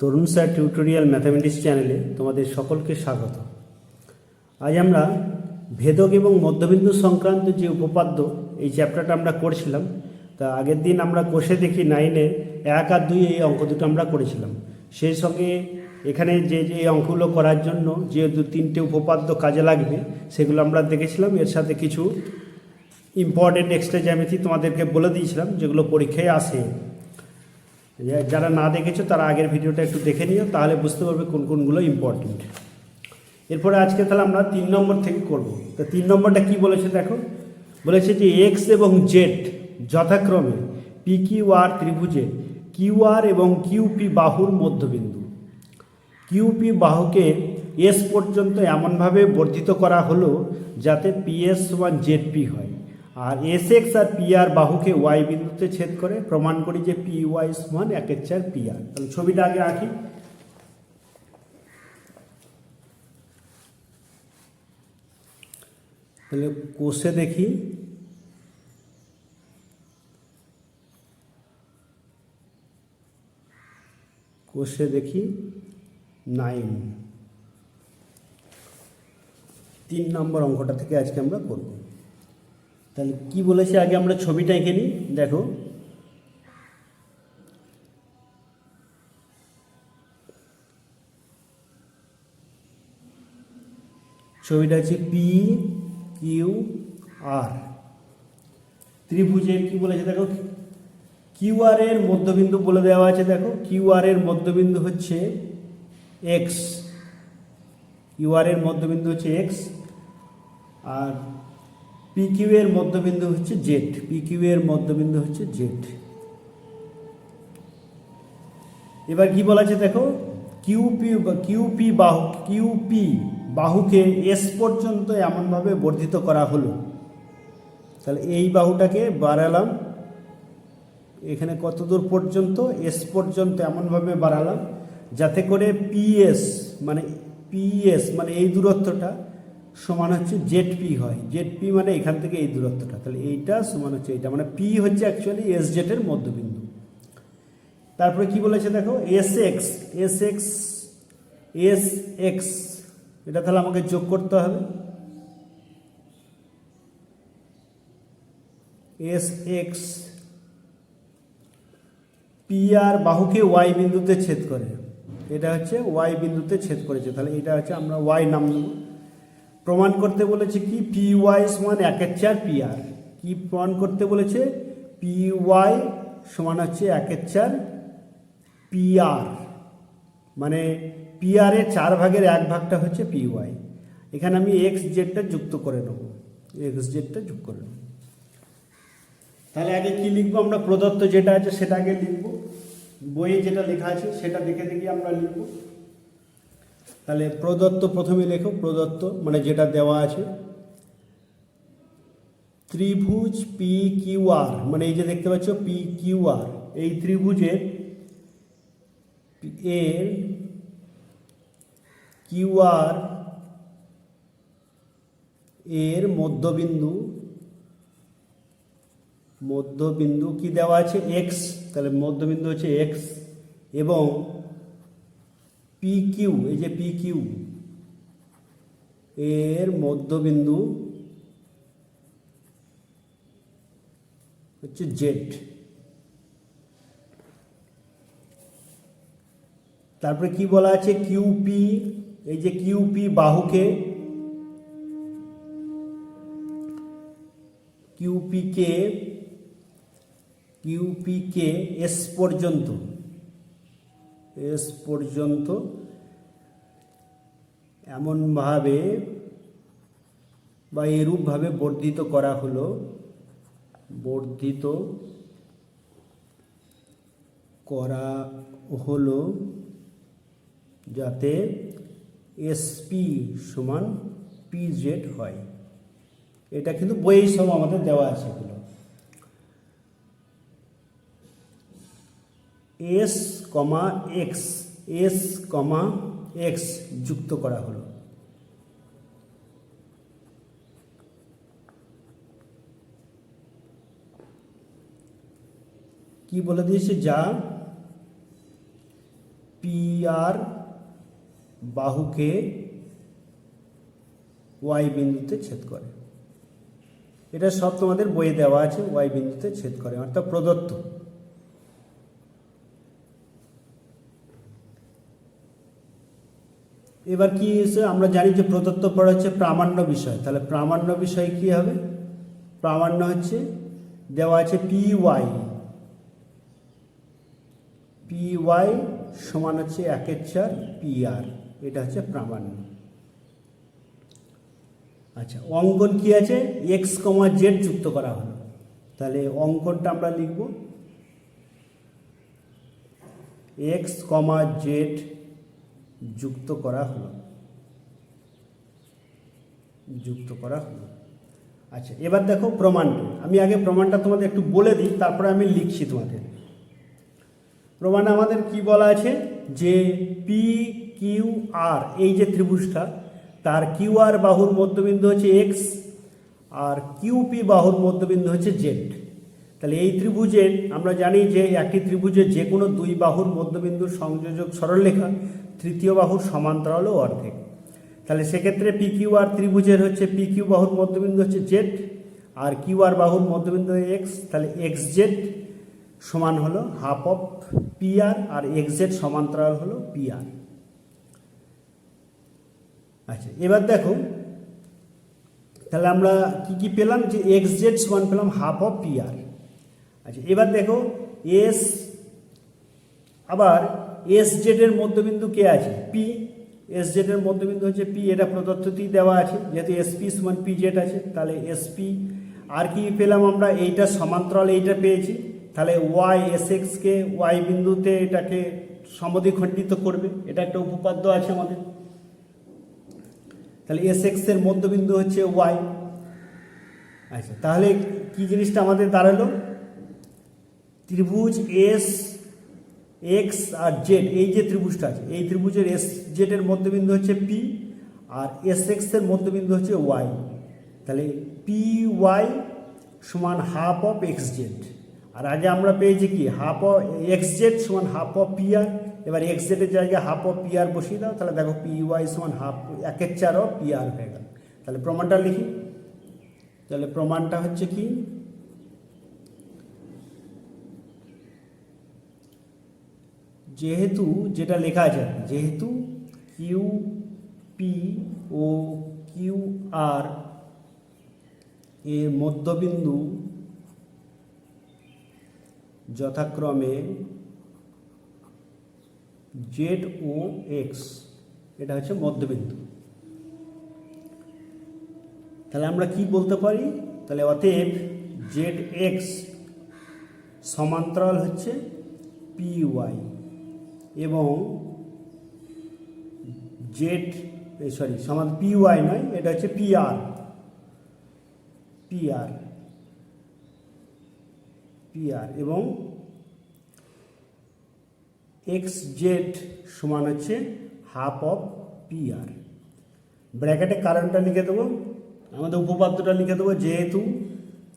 তরুণ sir tutorial mathematics চ্যানেলে তোমাদের সকলকে স্বাগত। আজ আমরা ভেদক এবং মধ্যবিন্দু সংক্রান্ত যে উপপাদ্য, এই চ্যাপ্টারটা আমরা করছিলাম, তা আগের দিন আমরা কোষে দেখি নাইনে এক আর দুই এই অঙ্ক দুটো আমরা করেছিলাম। সেই সঙ্গে এখানে যে যে অঙ্কগুলো করার জন্য যে দু তিনটে উপপাদ্য কাজে লাগবে, সেগুলো আমরা দেখেছিলাম। এর সাথে কিছু ইম্পর্টেন্ট এক্সট্রা জ্যামিতি তোমাদেরকে বলে দিয়েছিলাম, যেগুলো পরীক্ষায় আসে। যারা না দেখেছ, তারা আগের ভিডিওটা একটু দেখে নিও, তাহলে বুঝতে পারবে কোন কোনগুলো ইম্পর্টেন্ট এরপরে আজকে তাহলে আমরা তিন নম্বর থেকে করব। তো তিন নম্বরটা কি বলেছে দেখো? বলেছে যে এক্স এবং জেড যথাক্রমে পি কিউ আর ত্রিভুজে কিউ আর এবং কিউপি বাহুর মধ্যবিন্দু। কিউপি বাহুকে এস পর্যন্ত এমনভাবে বর্ধিত করা হলো যাতে পিএস সমান জেডপি হয়। আর S X R P R বাহুকে Y বিন্দুতে ছেদ করে, প্রমাণ করি যে পি ওয়াই সমান একের চার পি আর তাহলে ছবিটা আগে আঁকি। তাহলে কোষে দেখি। কোষে দেখি নাইন তিন নম্বর অঙ্কটা থেকে আজকে আমরা করব। তাহলে কি বলেছে? আগে আমরা ছবিটা এঁকে নিই। দেখো। ছবিটা হচ্ছে পি কিউ আর। ত্রিভুজের কি বলেছে দেখো? কিউ আর এর মধ্যবিন্দু বলে দেওয়া আছে, দেখো। কিউ আর এর মধ্যবিন্দু হচ্ছে এক্স। কিউ আর এর মধ্যবিন্দু হচ্ছে এক্স। আর পি কিউ এর মধ্যবিন্দু হচ্ছে জেড পি কিউ এর মধ্যবিন্দু হচ্ছে জেড এবার কি বলা আছে দেখো? কিউপি কিউপি বাহু কিউপি বাহুকে এস পর্যন্ত এমনভাবে বর্ধিত করা হলো। তাহলে এই বাহুটাকে বাড়ালাম। এখানে কত দূর পর্যন্ত? এস পর্যন্ত এমনভাবে বাড়ালাম, যাতে করে পিএস মানে পিএস মানে এই দূরত্বটা সমান হচ্ছে জেড পি হয়। জেড পি মানে এখান থেকে এই দূরত্বটা। তাহলে এইটা সমান হচ্ছে এইটা। মানে পি হচ্ছে অ্যাকচুয়ালি এস জেটের মধ্যবিন্দু। তারপরে কি বলেছে দেখো? S X S X S X এটা তাহলে আমাকে যোগ করতে হবে। এস এক্স পি আর বাহুকে ওয়াই বিন্দুতে ছেদ করে। এটা হচ্ছে ওয়াই বিন্দুতে ছেদ করেছে। তাহলে এটা হচ্ছে আমরা ওয়াই নাম নেব প্রমাণ করতে বলেছে কি? পি ওয়াই সমান একের চার পি আর কি প্রমাণ করতে বলেছে? পি ওয়াই সমান হচ্ছে একের চার পি আর মানে পি এর চার ভাগের এক ভাগটা হচ্ছে পি ওয়াই এখানে আমি এক্স জেডটা যুক্ত করে নেব। এক্স জেডটা যোগ করে নেব। তাহলে আগে কি লিখব আমরা? প্রদত্ত যেটা আছে সেটা আগে লিখব। বইয়ে যেটা লেখা আছে সেটা দেখে দেখে আমরা লিখব। তাহলে প্রদত্ত প্রথমে লেখো, প্রদত্ত মানে যেটা দেওয়া আছে। ত্রিভুজ পি কিউ আর মানে এই যে দেখতে পাচ্ছ পি কিউ আর এই ত্রিভুজের এর কিউ আর এর মধ্যবিন্দু মধ্যবিন্দু কি দেওয়া আছে? এক্স তাহলে মধ্যবিন্দু হচ্ছে এক্স এবং পি কিউ এই যে পি কিউ এর মধ্যবিন্দু হচ্ছে জেড তারপরে কি বলা আছে? কিউপি এই যে কিউপি বাহুকে কিউপিকে কিউপিকে এস পর্যন্ত এস পর্যন্ত এমনভাবে বা এরূপভাবে বর্ধিত করা হলো, বর্ধিত করা হলো যাতে এসপি সমান পি জেড হয়। এটা কিন্তু বইয়ের সব আমাদের দেওয়া আছে এগুলো। S comma X S comma X যুক্ত করা হলো। কি বলে দিয়েছে? যা পি আর বাহুকে ওয়াই বিন্দুতে ছেদ করে। এটা সব তোমাদের বইয়ে দেওয়া আছে ওয়াই বিন্দুতে ছেদ করে। অর্থাৎ প্রদত্ত। এবার কি এসে আমরা জানি যে প্রদত্ত পড়া হচ্ছে প্রামাণ্য বিষয়। তাহলে প্রামাণ্য বিষয় কি হবে? প্রামাণ্য হচ্ছে, দেওয়া আছে পি ওয়াই। পি ওয়াই সমান হচ্ছে একের চার পি আর। এটা হচ্ছে প্রামাণ্য। আচ্ছা অঙ্কন কি আছে? এক্স কমা জেড যুক্ত করা হলো। তাহলে অঙ্কনটা আমরা লিখব। এক্স কমা জেড যুক্ত করা হলো। যুক্ত করা হলো। আচ্ছা এবার দেখো প্রমাণটা। আমি আগে প্রমাণটা তোমাদের একটু বলে দিই, তারপরে আমি লিখছি তোমাদের। প্রমাণে আমাদের কি বলা আছে? যে পি কিউ আর এই যে ত্রিভুজটা, তার কিউ আর বাহুর মধ্যবিন্দু হচ্ছে এক্স আর কিউপি বাহুর মধ্যবিন্দু হচ্ছে জেড তাহলে এই ত্রিভুজের, আমরা জানি যে একটি ত্রিভুজের যে কোনো দুই বাহুর মধ্যবিন্দুর সংযোজক সরলরেখা তৃতীয় বাহুর সমান্তরাল ও অর্ধেক। তাহলে সেক্ষেত্রে পি কিউ আর ত্রিভুজের হচ্ছে পি কিউ বাহুর মধ্যবিন্দু হচ্ছে জেড আর কিউ আর বাহুর মধ্যবিন্দু এক্স তাহলে এক্স জেড সমান হলো হাফ অফ পি আর আর এক্স জেড সমান্তরাল হলো পি আর আচ্ছা এবার দেখো, তাহলে আমরা কি কি পেলাম? যে এক্স জেড সমান পেলাম হাফ অফ পি আর আচ্ছা এবার দেখো এস আবার এস জেডের মধ্যবিন্দু কে আছে? পি এস জেডের মধ্যবিন্দু হচ্ছে পি এটা প্রদত্ততেই দেওয়া আছে। যেহেতু এসপি সমান পি জেড আছে, তাহলে এসপি আর কি পেলাম আমরা? এইটা সমান্তরাল, এইটা পেয়েছি। তাহলে ওয়াই এস এক্সকে ওয়াই বিন্দুতে এটাকে সমদ্বিখণ্ডিত করবে। এটা একটা উপপাদ্য আছে আমাদের। তাহলে এস এক্সের মধ্যবিন্দু হচ্ছে ওয়াই আচ্ছা তাহলে কি জিনিসটা আমাদের দাঁড়াল? ত্রিভুজ এস এক্স আর জেড এই যে ত্রিভুজটা আছে, এই ত্রিভুজের এস জেডের মধ্যবিন্দু হচ্ছে পি আর এস এক্সের মধ্যবিন্দু হচ্ছে ওয়াই তাহলে পি ওয়াই সমান হাফ অফ এক্স জেড আর আগে আমরা পেয়েছি কি হাফ অফ এক্স জেড সমান হাফ অফ পি আর এবার এক্স জেডের জায়গায় হাফ অফ পি আর বসিয়ে দাও, তাহলে দেখো পি ওয়াই সমান হাফ একের চার অফ পি আর হয়ে গেল। তাহলে প্রমাণটা লিখি। তাহলে প্রমাণটা হচ্ছে কি যেহেতু যেটা লেখা আছে যেহেতু কিউ পি ও কিউ আর এর মধ্যবিন্দু যথাক্রমে জেড ও এক্স এটা হচ্ছে মধ্যবিন্দু। তাহলে আমরা কি বলতে পারি? তাহলে অতএব জেড এক্স সমান্তরাল হচ্ছে পি ওয়াই এবং জেড সরি সমান পি ওয়াই নয়, এটা হচ্ছে P R P R P R এবং এক্স জেড সমান হচ্ছে হাফ অফ পি আর ব্র্যাকেটে কারণটা লিখে দেবো, আমাদের উপপাদ্যটা লিখে দেবো, যেহেতু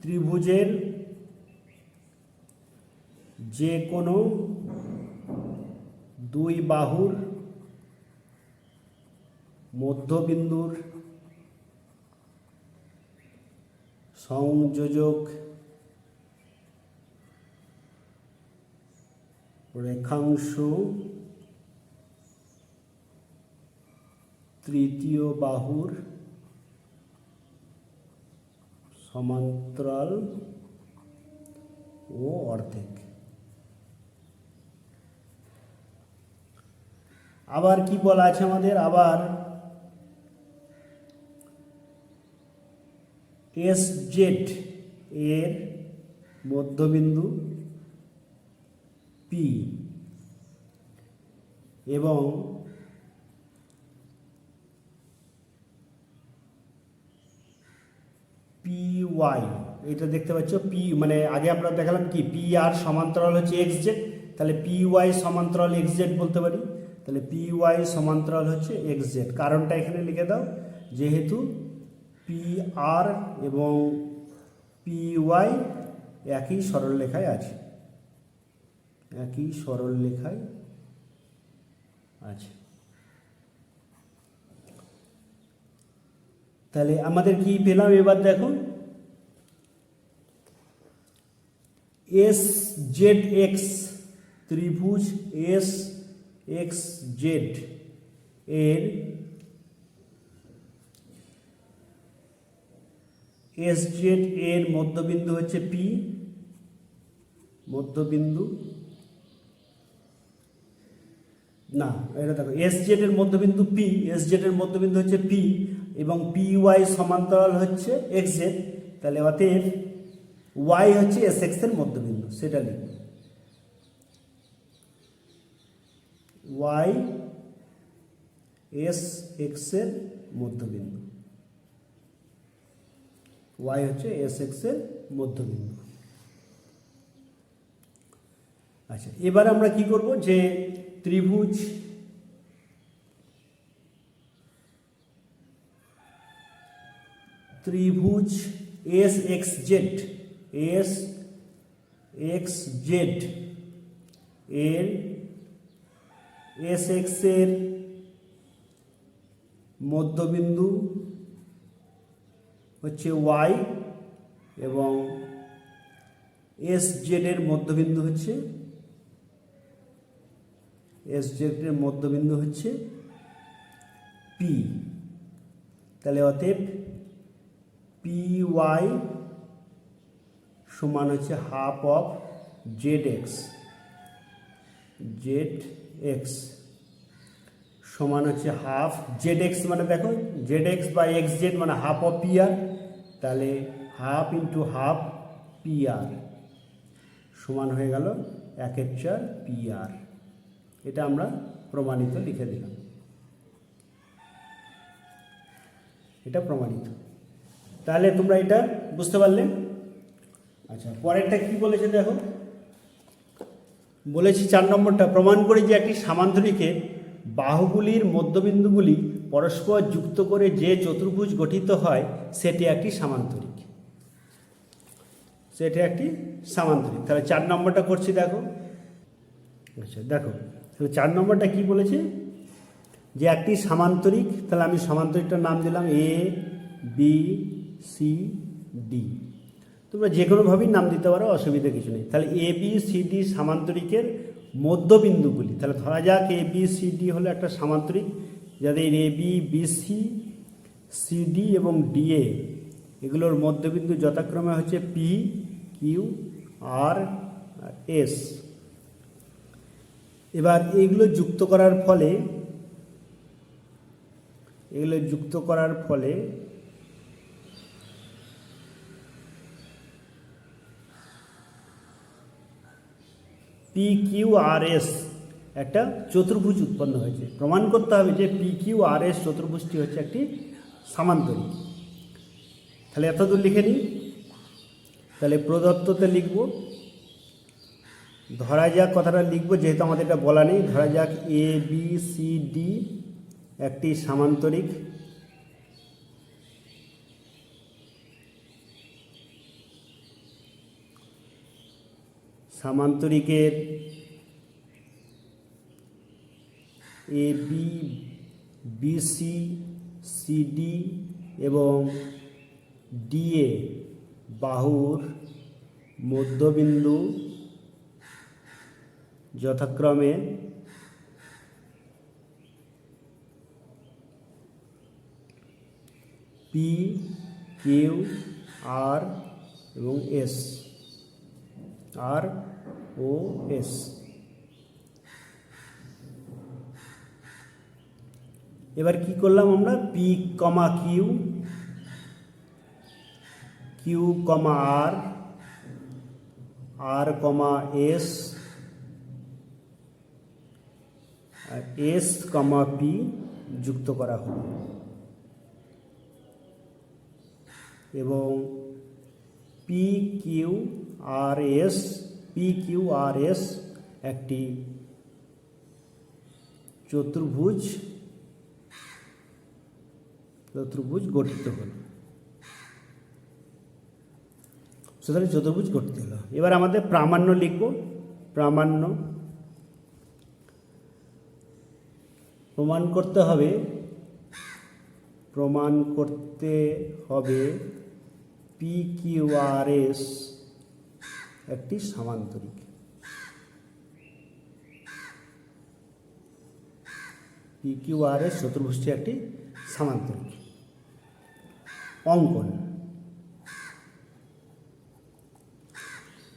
ত্রিভুজের যে কোনো দুই বাহুর মধ্যবিন্দুর সংযোজক রেখাংশ তৃতীয় বাহুর সমান্তরাল ও অর্ধেক। আবার কি বলা আছে আমাদের? আবার এস জেড এর মধ্যবিন্দু পি এবং পি ওয়াই এটা দেখতে পাচ্ছ? পি মানে আগে আমরা দেখালাম কি? পি আর সমান্তরাল হচ্ছে এক্স জেড তাহলে পি ওয়াই সমান্তরাল এক্স জেড বলতে পারি। তাহলে পি ওয়াই সমান্তরাল হচ্ছে এক্স জেড কারণটা এখানে লিখে দাও। যেহেতু পি আর এবং পি ওয়াই একই সরল লেখায় আছে। একই সরল লেখায় আছে। তাহলে আমাদের কি পেলাম? এবার দেখো। এস জেড এক্স ত্রিভুজ এস এক্স জেড এর এস জেড এর মধ্যবিন্দু হচ্ছে পি মধ্যবিন্দু। না, এটা দেখো এস জেড এর মধ্যবিন্দু পি এস জেড এর মধ্যবিন্দু হচ্ছে পি এবং পি ওয়াই সমান্তরাল হচ্ছে এক্স জেড তাহলে অতএব ওয়াই হচ্ছে এস এক্সের মধ্যবিন্দু, সেটা লিখব। ওয়াই এস এক্সের মধ্যবিন্দু। ওয়াই হচ্ছে এস এক্সের মধ্যবিন্দু। আচ্ছা এবার আমরা কি করব যে ত্রিভুজ ত্রিভুজ S X Z S X Z এর এস এক্সের মধ্যবিন্দু হচ্ছে ওয়াই এবং এস জেডের মধ্যবিন্দু হচ্ছে এস জেডের মধ্যবিন্দু হচ্ছে পি তাহলে অতএব পি ওয়াই সমান হচ্ছে half of Z X Z X সমান হচ্ছে হাফ জেড এক্স মানে দেখো জেড এক্স বা এক্স জেড মানে হাফ অফ পি আর তাহলে half into half P R সমান হয়ে গেল একের চার পি আর এটা আমরা প্রমাণিত লিখে দিলাম। এটা প্রমাণিত। তাহলে তোমরা এটা বুঝতে পারলে? আচ্ছা পরেরটা কি বলেছে দেখো? বলেছি চার নম্বরটা, প্রমাণ করে যে একটি সামান্তরিকের বাহুগুলির মধ্যবিন্দুগুলি পরস্পর যুক্ত করে যে চতুর্ভুজ গঠিত হয়, সেটি একটি সামান্তরিক। সেটি একটি সামান্তরিক। তাহলে চার নম্বরটা করছি দেখো। আচ্ছা দেখো। তাহলে চার নম্বরটা কি বলেছে? যে একটি সামান্তরিক, তাহলে আমি সামান্তরিকটার নাম দিলাম এ বি সি ডি তোমরা যে কোনোভাবেই নাম দিতে পারো, অসুবিধা কিছু নেই। তাহলে এ বি সি ডি সামান্তরিকের মধ্যবিন্দুগুলি। তাহলে ধরা যাক এ বি সি ডি হলো একটা সামান্তরিক, যাদের A B B C C D এবং ডি এ এগুলোর মধ্যবিন্দু যথাক্রমে হচ্ছে পি কিউ আর এস এবার এইগুলো যুক্ত করার ফলে, এগুলো যুক্ত করার ফলে পি কিউ আর এস একটা চতুর্ভুজ উৎপন্ন হয়েছে। প্রমাণ করতে হবে যে পি কিউ আর এস চতুর্ভুজটি হচ্ছে একটি সামান্তরিক। তাহলে এতদূর লিখে নিই। তাহলে প্রদত্ততে লিখব। ধরা যাক কথাটা লিখব, যেহেতু আমাদের এটা বলা নেই। ধরা যাক এ বি সি ডি একটি সামান্তরিক। সামান্তরিকের এ, বি বিসি সিডি এবং ডিএ বাহুর মধ্যবিন্দু যথাক্রমে পি, কিউ, আর এবং এস। আর ও এস এবার কি করলাম আমরা? P comma Q Q comma R R comma S R S comma P যুক্ত করা হলো। এবং P Q R S P Q R S একটি চতুর্ভুজ চতুর্ভুজ গঠিত হল। সুতরাং চতুর্ভুজ গঠিত হলো। এবার আমাদের প্রামাণ্য লিখব। প্রামাণ্য প্রমাণ করতে হবে। প্রমাণ করতে হবে পি কিউ আর এস একটি সামান্তরিক। পি কিউ আর এস চতুর্ভুজটি একটি সামান্তরিক। অঙ্কন।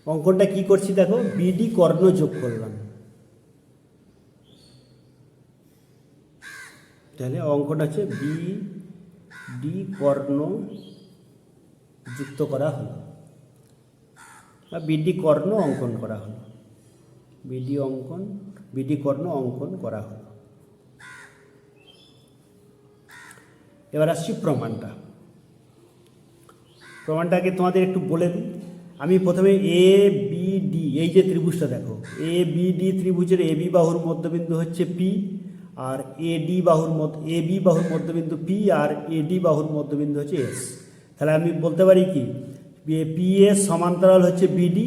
অঙ্কনটা কি করছি দেখো? বিডি কর্ণ যোগ করলাম। তাহলে অঙ্কটা হচ্ছে বি ডি কর্ণ যুক্ত করা হলো। বা বিডি কর্ণ অঙ্কন করা হলো। বিডি অঙ্কন, বিডি কর্ণ অঙ্কন করা হলো। এবার আসছি প্রমাণটা। প্রমাণটাকে তোমাদের একটু বলে দিই। আমি প্রথমে এ বি ডি এই যে ত্রিভুজটা দেখো। এ বি ডি ত্রিভুজের এ বি বাহুর মধ্যবিন্দু হচ্ছে পি আর এ ডি বাহুর মধ্য এ বি বাহুর মধ্যবিন্দু পি আর এ ডি বাহুর মধ্যবিন্দু হচ্ছে এস তাহলে আমি বলতে পারি কি? পি এস সমান্তরাল হচ্ছে বিডি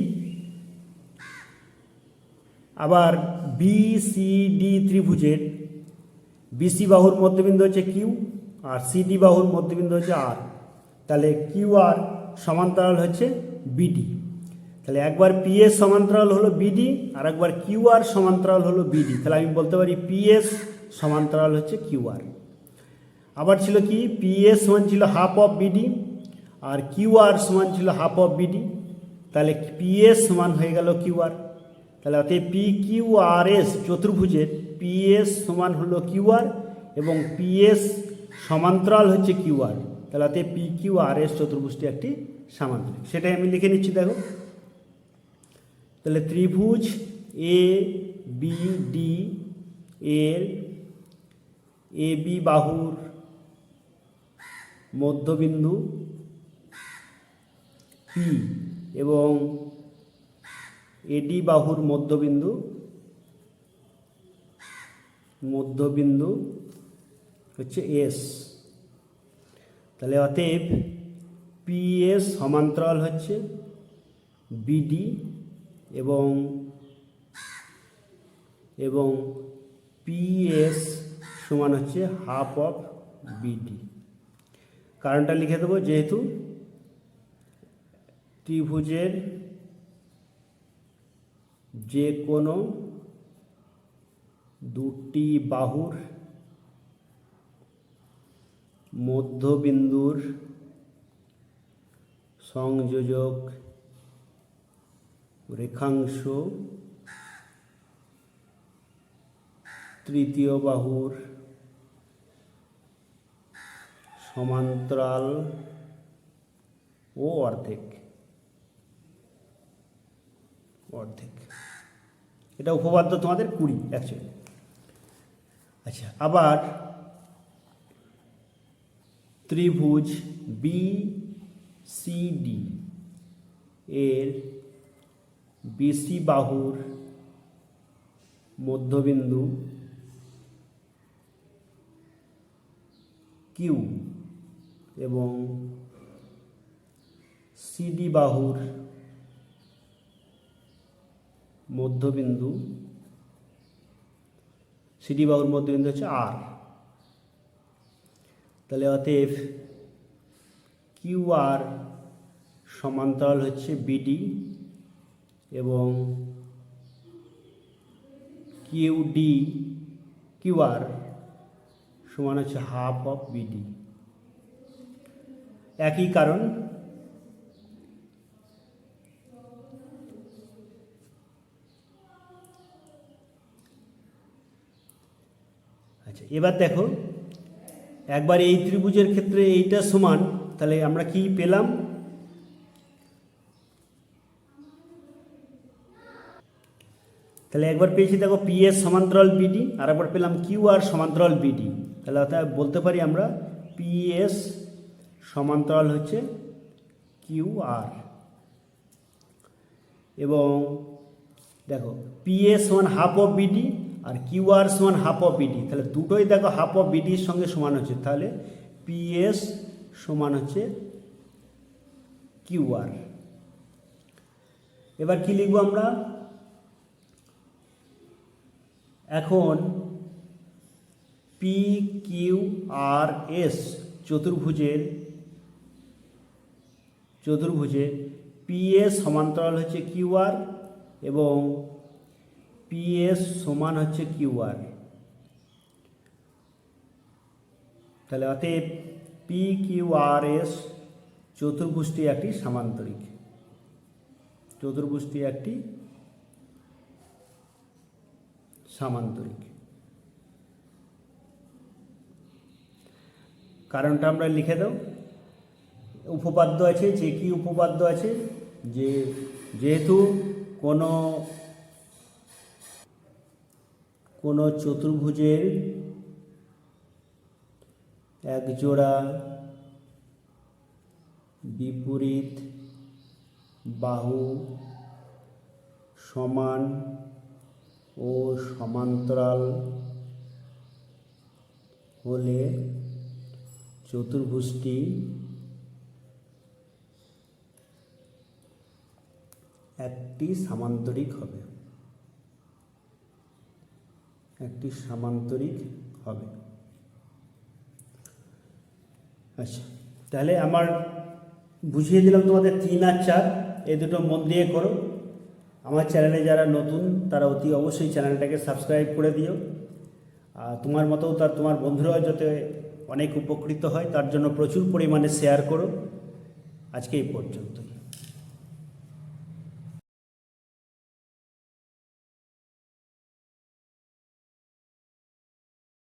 আবার বি সি ডি ত্রিভুজের বিসি বাহুর মধ্যবিন্দু হচ্ছে কিউ আর সিডি বাহুর মধ্যবিন্দু হচ্ছে আর তাহলে কিউ আর সমান্তরাল হচ্ছে বিডি তাহলে একবার পিএস সমান্তরাল হলো বিডি আর একবার কিউ আর সমান্তরাল হলো বিডি তাহলে আমি বলতে পারি পিএস সমান্তরাল হচ্ছে কিউ আর আবার ছিল কি? পিএস সমান ছিল হাফ অফ বিডি আর কিউ আর সমান ছিল হাফ অফ বিডি তাহলে পি এস সমান হয়ে গেল কিউ আর। তাহলে অতএব পি কিউ আর এস চতুর্ভুজের পি এস সমান হলো কিউ আর এবং পি এস সমান্তরাল হচ্ছে কিউ আর। তাহলে অতএব পি কিউ আর এস চতুর্ভুজটি একটি সামান্তরিক। সেটাই আমি লিখে নিচ্ছি, দেখো। তাহলে ত্রিভুজ এ বি ডি এর এ বি বাহুর মধ্যবিন্দু পি এবং এডি বাহুর মধ্যবিন্দু মধ্যবিন্দু হচ্ছে এস। তাহলে অতএব পিএস সমান্তরাল হচ্ছে বিডি এবং এবং পিএস সমান হচ্ছে হাফ অফ বিডি। কারণটা লিখে দেবো যেহেতু ত্রিভুজের যে কোনো দুটি বাহুর মধ্যবিন্দুর সংযোজক রেখাংশ তৃতীয় বাহুর সমান্তরাল ও অর্ধেক। অর্ধেক। এটা উপপাদ্য তোমাদের কুড়ি অ্যাকচুয়ালি আচ্ছা। আবার ত্রিভুজ বি সি ডি এর বিসি বাহুর মধ্যবিন্দু কিউ এবং সিডি বাহুর মধ্যবিন্দু, সিডি বাহুর মধ্যবিন্দু হচ্ছে আর তাহলে অতএব কিউ আর সমান্তরাল হচ্ছে বিডি এবং কিউ ডি, কিউ আর সমান হচ্ছে হাফ অফ বিডি। একই কারণ আচ্ছা এবার দেখো, একবার এই ত্রিভুজের ক্ষেত্রে এইটা সমান, তাহলে আমরা কি পেলাম? তাহলে একবার পেয়েছি, দেখো পিএস সমান্তরাল বিডি আর একবার পেলাম কিউ আর সমান্তরাল বিডি তাহলে অর্থাৎ বলতে পারি আমরা পিএস সমান্তরাল হচ্ছে কিউ আর এবং দেখো পিএস সমান হাফ অফ বিডি আর কিউ আর সমান হাফ অফ বিডি তাহলে দুটোই দেখো হাফ অফ বিডির সঙ্গে সমান হচ্ছে, তাহলে পিএস সমান হচ্ছে কিউ আর। এবার কি লিখব আমরা? এখন পি কিউ আর এস চতুর্ভুজের চতুর্ভুজে পি এস সমান্তরাল হচ্ছে কিউ আর এবং পি এস সমান হচ্ছে কিউ আর তাহলে অতএব পি কিউ আর এস চতুর্ভুজটি একটি সামান্তরিক। চতুর্ভুজটি একটি সামান্তরিক। কারণটা আমরা লিখে দাও উপপাদ্য আছে, যে কি উপপাদ্য আছে? যে যেহেতু কোনো কোনো চতুর্ভুজের একজোড়া বিপরীত বাহু সমান ও সমান্তরাল হলে চতুর্ভুজটি একটি সামান্তরিক হবে। একটি সামান্তরিক হবে। আচ্ছা তাহলে আমার বুঝিয়ে দিলাম তোমাদের তিন আর চার, এই দুটো মন দিয়ে করো। আমার চ্যানেলে যারা নতুন, তারা অতি অবশ্যই চ্যানেলটাকে সাবস্ক্রাইব করে দিও। আর তোমার মতো তার তোমার বন্ধুরাও যাতে অনেক উপকৃত হয়, তার জন্য প্রচুর পরিমাণে শেয়ার করো। আজকে এই পর্যন্তই।